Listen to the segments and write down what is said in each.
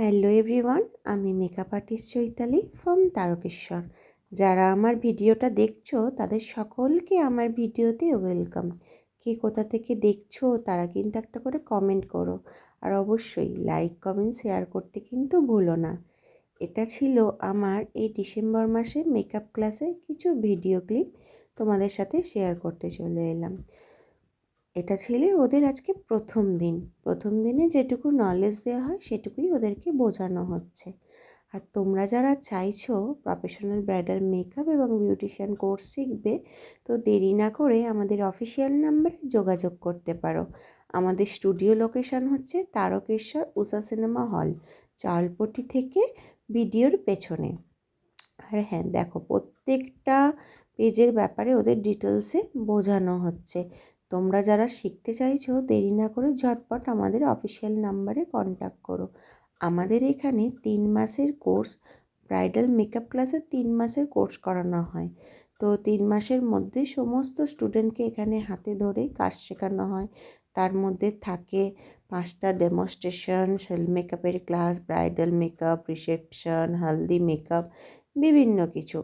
Hello everyone, আমি makeup artist Chaitali from Tarakeswar. যারা আমার ভিডিওটা দেখছ, তাদের সকলকে আমার ভিডিওতে ওয়েলকাম কে কোথা থেকে দেখছ, তারা কিন্তু একটা করে কমেন্ট করো। আর অবশ্যই লাইক কমেন্ট শেয়ার করতে কিন্তু ভুলো না। এটা ছিল আমার এই ডিসেম্বর মাসে মেকআপ ক্লাসে কিছু ভিডিও ক্লিপ তোমাদের সাথে শেয়ার করতে চলে এলাম। এটা ছিল ওদের আজকে প্রথম দিন। প্রথম দিনে যেটুকু নলেজ দেওয়া হয়, সেটুকুই ওদেরকে বোঝানো হচ্ছে। আর তোমরা যারা চাইছো প্রফেশনাল ব্রাইডাল মেকআপ এবং বিউটিশিয়ান কোর্স শিখবে, তো দেরি না করে আমাদের অফিসিয়াল নাম্বারে যোগাযোগ করতে পারো। আমাদের স্টুডিও লোকেশান হচ্ছে তারকেশ্বর উষা সিনেমা হল চালপটি থেকে ভিডিওর পেছনে। আর হ্যাঁ দেখো প্রত্যেকটা পেজের ব্যাপারে ওদের ডিটেলসে বোঝানো হচ্ছে। তোমরা যারা শিখতে চাইছো, দেরি না করে ঝটপট আমাদের অফিসিয়াল নাম্বারে কন্ট্যাক্ট করো। আমাদের এখানে তিন মাসের কোর্স ব্রাইডাল মেকআপ ক্লাসে তিন মাসের কোর্স করানো হয়। তো তিন মাসের মধ্যে সমস্ত স্টুডেন্টকে এখানে হাতে ধরে কাজ শেখানো হয়। তার মধ্যে থাকে পাঁচটা ডেমনস্ট্রেশন সেল মেকআপের class bridal makeup reception haldi makeup বিভিন্ন কিছু।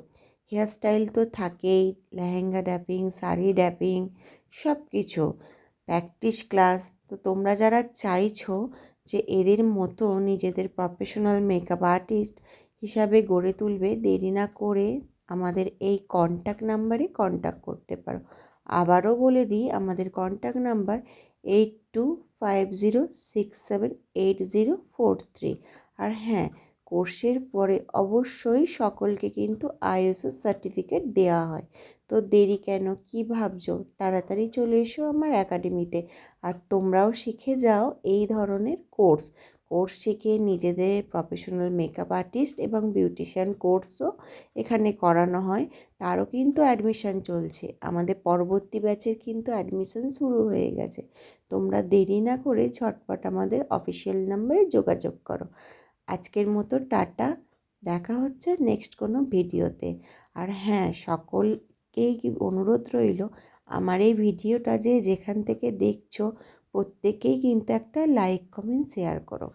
হেয়ারস্টাইল তো থাকেই, লেহেঙ্গা ড্যাপিং শাড়ি ড্যাপিং সব কিছু প্র্যাকটিস ক্লাস তো তোমরা যারা চাইছো যে এদের মতো নিজেদের প্রফেশনাল মেকআপ আর্টিস্ট হিসাবে গড়ে তুলবে, দেরি না করে আমাদের এই কন্ট্যাক্ট নাম্বারে কন্ট্যাক্ট করতে পারো। আবারও বলে দিই, আমাদের contact number eight two five zero six seven eight zero four three আর হ্যাঁ কোর্সের পরে অবশ্যই সকলকে কিন্তু আইএসও সার্টিফিকেট দেওয়া হয়। তো দেরি কেন? কি ভাবছ? তাড়াতাড়ি চলে এসো আমার একাডেমিতে আর তোমরাও শিখে যাও এই ধরনের কোর্স কোর্স শিখে নিজেদের প্রফেশনাল মেকআপ আর্টিস্ট এবং বিউটিশিয়ান কোর্সও এখানে করানো হয়। তারও কিন্তু অ্যাডমিশান চলছে। আমাদের পরবর্তী ব্যাচের কিন্তু অ্যাডমিশান শুরু হয়ে গেছে। তোমরা দেরি না করে ঝটপট আমাদের অফিসিয়াল নাম্বারে যোগাযোগ করো। আজকের মতো টাটা। দেখা হচ্ছে নেক্সট কোনো ভিডিওতে আর হ্যাঁ সকলকেই কি অনুরোধ রইল? আমার এই ভিডিওটা যে যেখান থেকে দেখছ, প্রত্যেকেই কিন্তু একটা লাইক কমেন্ট শেয়ার করো।